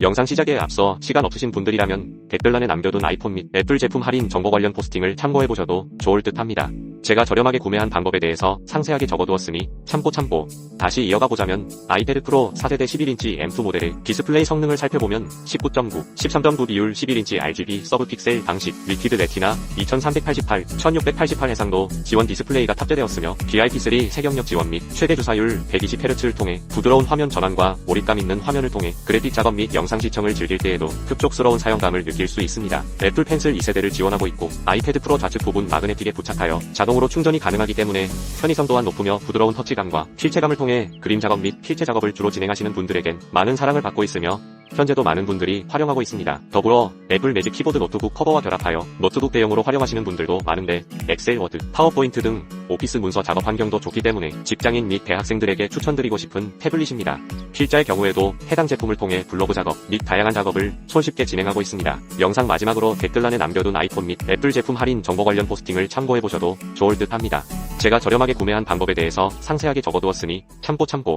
영상 시작에 앞서 시간 없으신 분들이라면 댓글란에 남겨둔 아이폰 및 애플 제품 할인 정보 관련 포스팅을 참고해보셔도 좋을 듯 합니다. 제가 저렴하게 구매한 방법에 대해서 상세하게 적어두었으니 참고 참고 다시 이어가 보자면 아이패드 프로 4세대 11인치 M2 모델의 디스플레이 성능을 살펴보면 19.9, 13.9 비율 11인치 RGB 서브 픽셀 방식 리퀴드 레티나 2388, 1688 해상도 지원 디스플레이가 탑재되었으며 BIP3 세경력 지원 및 최대 주사율 120Hz를 통해 부드러운 화면 전환과 몰입감 있는 화면을 통해 그래픽 작업 및 영상 시청을 즐길 때에도 흡족스러운 사용감을 느낄 수 있습니다. 애플 펜슬 2세대를 지원하고 있고 아이패드 프로 좌측 부분 마그네틱에 부착하여 자 동으로 충전이 가능하기 때문에 편의성 또한 높으며 부드러운 터치감과 필체감을 통해 그림 작업 및 필체 작업을 주로 진행하시는 분들에겐 많은 사랑을 받고 있으며 현재도 많은 분들이 활용하고 있습니다. 더불어 애플 매직 키보드 노트북 커버와 결합하여 노트북 대용으로 활용하시는 분들도 많은데 엑셀, 워드, 파워포인트 등 오피스 문서 작업 환경도 좋기 때문에 직장인 및 대학생들에게 추천드리고 싶은 태블릿입니다. 필자의 경우에도 해당 제품을 통해 블로그 작업 및 다양한 작업을 손쉽게 진행하고 있습니다. 영상 마지막으로 댓글란에 남겨둔 아이폰 및 애플 제품 할인 정보 관련 포스팅을 참고해보셔도 좋을 듯 합니다. 제가 저렴하게 구매한 방법에 대해서 상세하게 적어두었으니 참고 참고